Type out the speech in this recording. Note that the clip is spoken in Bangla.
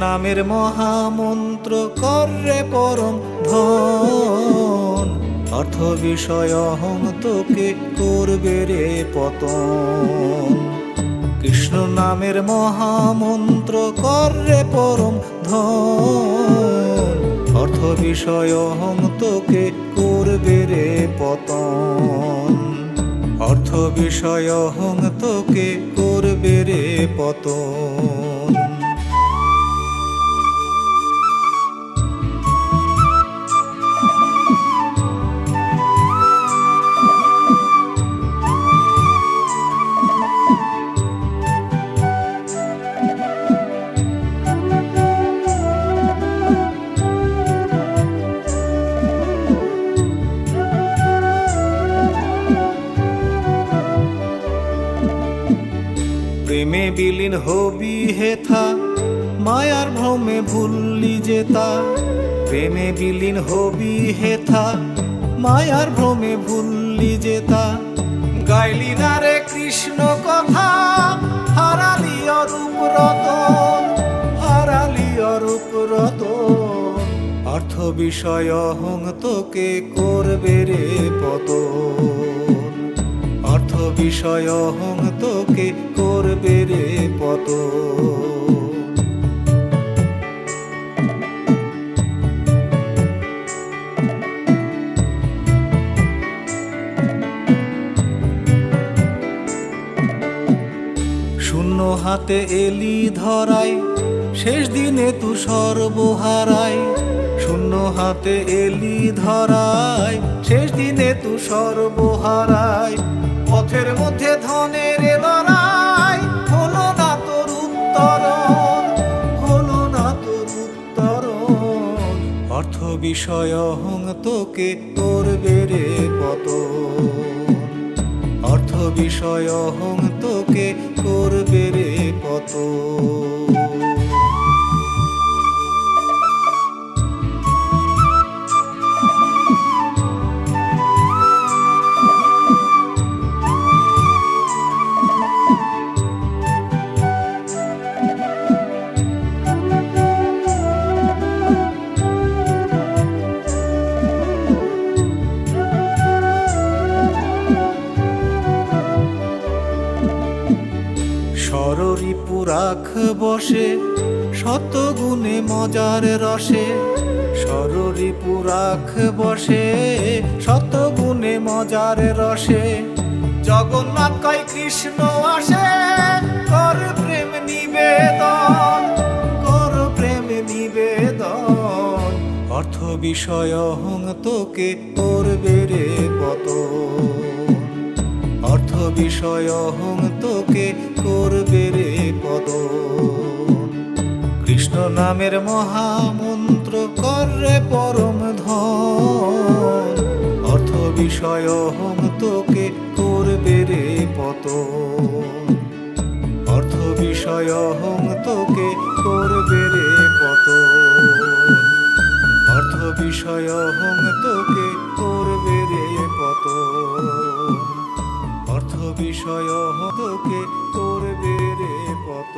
নামের মহামন্ত্র কররে পরম ধন। অর্থ বিষয় অহং তোকে করবে রে পতন। কৃষ্ণ নামের মহামন্ত্র কররে পরম ধন। অর্থ বিষয় অহং তোকে করবে রে পতন। অর্থ বিষয় অহং তোকে করবে রে পতন। বিলীন হবি হেথা মায়ার ভ্রমে ভুললি যেতা প্রেমে বিলীন হবি হেথা মায়ার ভ্রমে ভুললি যেতা গাইলি না রে কৃষ্ণ কথা, হারালি অরূপ রতন, হারালি অরূপ রতন। অর্থ বিষয় অহং তোকে করবে রে পতন। বিষয় তোকে করবে রে পত। শূন্য হাতে এলি ধরাই, শেষ দিনে তু সর্বহারাই। শূন্য হাতে এলি ধরাই, শেষ দিনে তু সর্বহারাই। পথের মধ্যে ধনের লড়াই। হলো না তোর উত্তরণ, হলো না তোর উত্তরণ। অর্থ বিষয় অহং তোকে তোর বেড়ে পতন। অর্থ বিষয় অহং তোকে তোর বেড়ে পত পুরাখ বসে শত গুণে মজার রসে। সররি পুরাখ বসে শত গুণে মজার রসে। জগন্নাথ কয়, কৃষ্ণ আসে কর প্রেম নিবেদন কর প্রেম নিবেদন। অর্থ বিষয় অহং তোকে করবে রে পতন। অর্থ বিষয় অহং তোকে করবে নামের মহামন্ত্র করে পরম ধন। অর্থ বিষয় হোম তোকে করবে রে পত অর্থ বিষয় হোম তোকে করবে রে পত অর্থ বিষয় হোম তোকে করবে রে পত অর্থ বিষয় তোকে করবে রে পত